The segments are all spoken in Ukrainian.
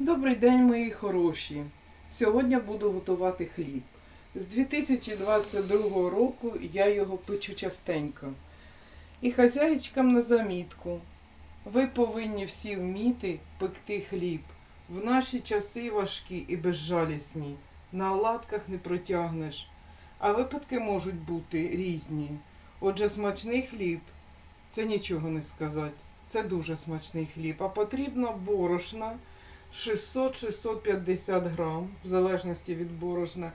Добрий день, мої хороші. Сьогодні буду готувати хліб. З 2022 року я його печу частенько. І хазяїчкам на замітку. Ви повинні всі вміти пекти хліб. В наші часи важкі і безжалісні. На оладках не протягнеш. А випадки можуть бути різні. Отже, смачний хліб це нічого не сказати. Це дуже смачний хліб. А потрібно борошна 600-650 грам, в залежності від борошна.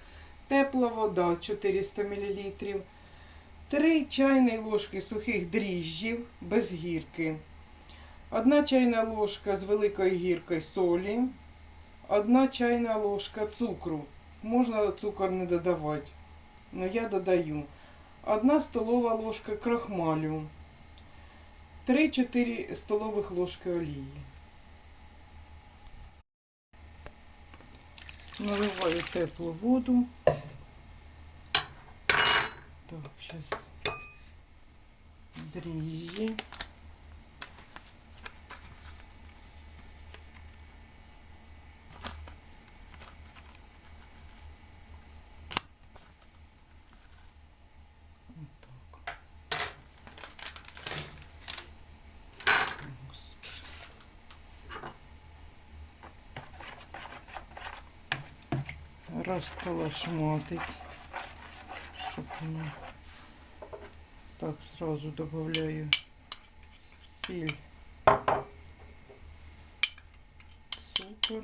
Тепла вода 400 мл. 3 чайні ложки сухих дріжджів без гірки. Одна чайна ложка з великою гіркою солі. Одна чайна ложка цукру. Можна цукор не додавати, але я додаю. Одна столова ложка крахмалю. 3-4 столових ложки олії. Наливаю теплу воду. Так, сейчас дріжджі. Розколошматить, щоб воно так сразу добавляю сіль, цукор.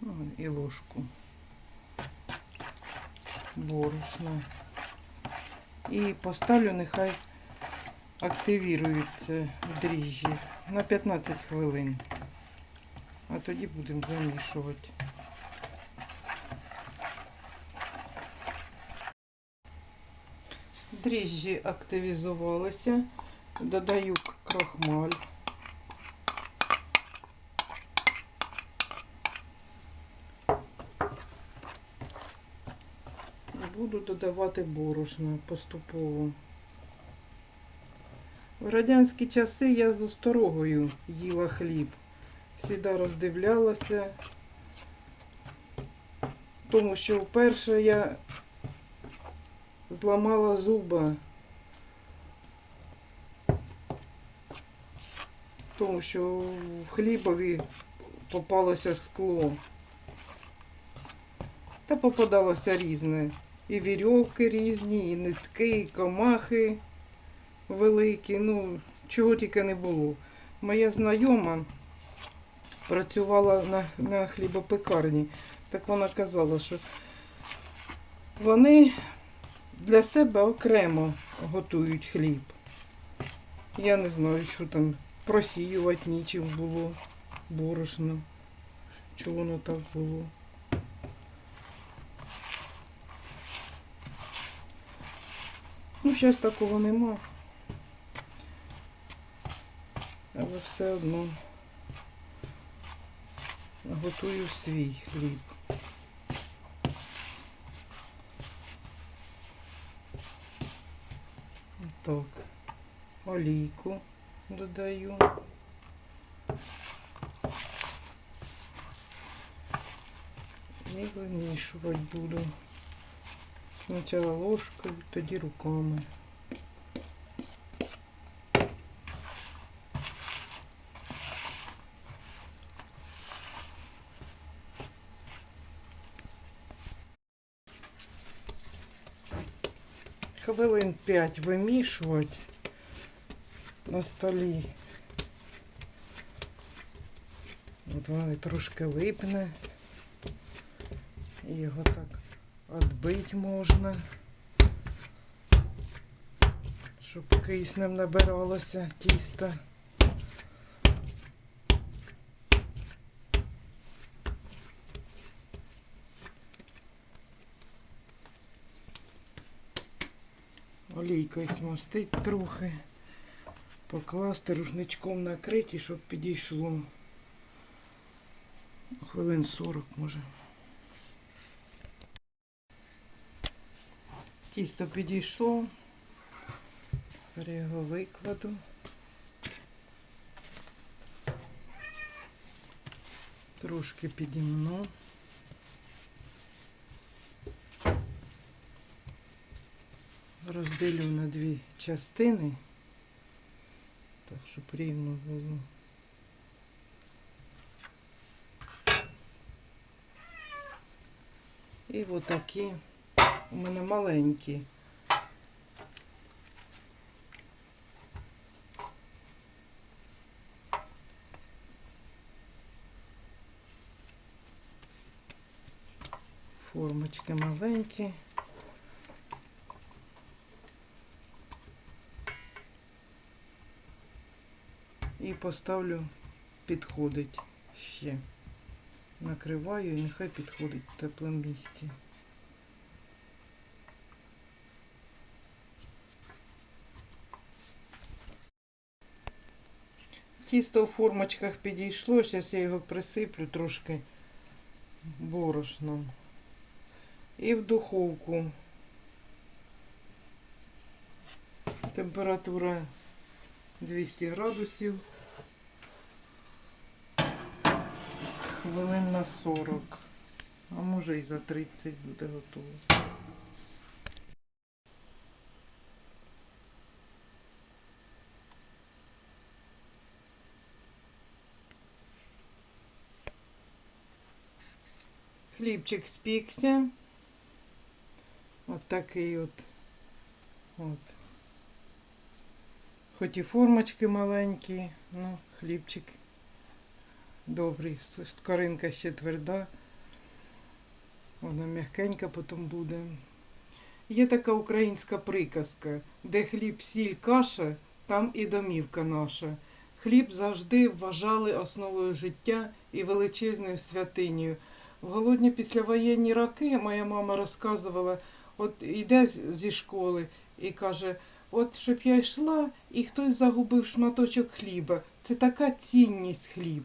Ну, і ложку борошна. І поставлю, нехай активіруються дріжджі на 15 хвилин. Тоді будемо замішувати. Дріжджі активізувалися. Додаю крохмаль. Буду додавати борошно поступово. В радянські часи я з осторогою їла хліб. Всіда роздивлялася, тому що вперше я зламала зуба, тому що в хлібові попалося скло. Та попадалося різне. І вірьовки різні, і нитки, і комахи великі. Ну, чого тільки не було. Моя знайома працювала на, на хлібопекарні. Так вона казала, що вони для себе окремо готують хліб. Я не знаю, що там просіювати нічим було, борошно, чого воно так було. Ну, зараз такого нема. Але все одно готую свій хліб. Так, олійку додаю. І вимішувати буду. Спочатку ложкою, тоді руками. Хвилин 5 вимішувати на столі. От воно трошки липне. І його так відбити можна, щоб киснем набиралося тісто. олійкою смастить трохи, покласти рушничком накриті, щоб підійшло. Хвилин 40 може. Тісто підійшло, тепер його викладу. Трошки підімну. Розділю на дві частини, так щоб рівно було. І отакі у мене маленькі. Формочки маленькі. І поставлю підходить ще. Накриваю і нехай підходить в теплому місці. Тісто в формочках підійшло, зараз я його присиплю трошки борошном. І в духовку. Температура 200 градусів. Хвилин на 40. А може і за 30 буде готово. Хлібчик спікся. От такий от. От. Хоч і формочки маленькі, ну, хлібчик добрий. Скоринка ще тверда. Вона м'якенька потім буде. Є така українська приказка, де хліб, сіль, каша, там і домівка наша. Хліб завжди вважали основою життя і величезною святинею. В голодні післявоєнні роки моя мама розказувала, от йде зі школи і каже, от щоб я йшла і хтось загубив шматочок хліба. Це така цінність хліб.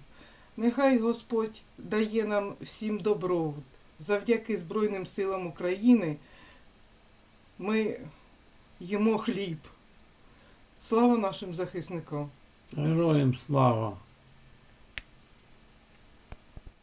Нехай Господь дає нам всім добробут. Завдяки Збройним силам України ми їмо хліб. Слава нашим захисникам! Героям слава!